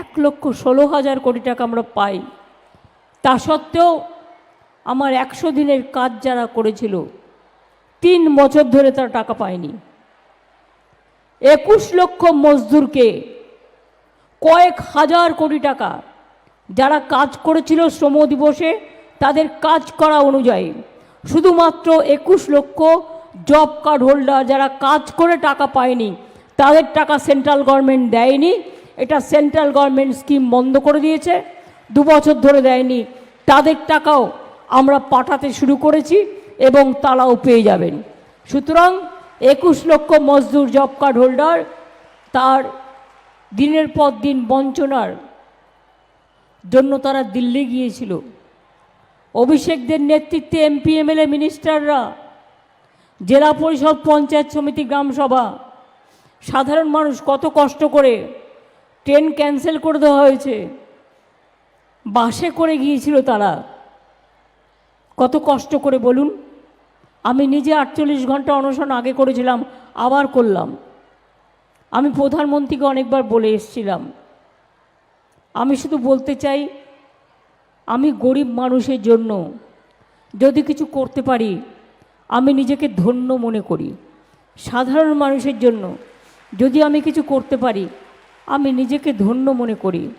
এক লক্ষ ষোলো হাজার কোটি টাকা আমরা পাই। তা সত্ত্বেও আমার একশো দিনের কাজ যারা করেছিল, তিন বছর ধরে তারা টাকা পায়নি। একুশ লক্ষ মজদুরকে কয়েক হাজার কোটি টাকা যারা কাজ করেছিল শ্রম দিবসে, তাদের কাজ করা অনুযায়ী শুধুমাত্র একুশ লক্ষ জব কার্ড হোল্ডার যারা কাজ করে টাকা পায়নি, তাদের টাকা সেন্ট্রাল গভর্নমেন্ট দেয়নি এটা সেন্ট্রাল গভর্নমেন্ট স্কিম বন্ধ করে দিয়েছে। দু বছর ধরে দেয়নি। তাদের টাকাও আমরা পাঠাতে শুরু করেছি এবং তারাও পেয়ে যাবেন। সুতরাং একুশ লক্ষ মজদুর জব কার্ড হোল্ডার তার দিনের পর দিন বঞ্চনার জন্য তারা দিল্লি গিয়েছিল। অভিষেকদের নেতৃত্বে এমপি, এমএলএ, মিনিস্টাররা, জেলা পরিষদ, পঞ্চায়েত সমিতি, গ্রামসভা, সাধারণ মানুষ কত কষ্ট করে ট্রেন ক্যান্সেল করে দেওয়া হয়েছে। বাসে করে গিয়েছিল তারা। কত কষ্ট করে বলুন। আমি নিজে আটচল্লিশ ঘণ্টা অনশন আগে করেছিলাম, আবার করলাম। আমি প্রধানমন্ত্রীকে অনেকবার বলে এসেছিলাম। আমি শুধু বলতে চাই, আমি গরিব মানুষের জন্য যদি কিছু করতে পারি, আমি নিজেকে ধন্য মনে করি। সাধারণ মানুষের জন্য যদি আমি কিছু করতে পারি আমি নিজেকে ধন্য মনে করি।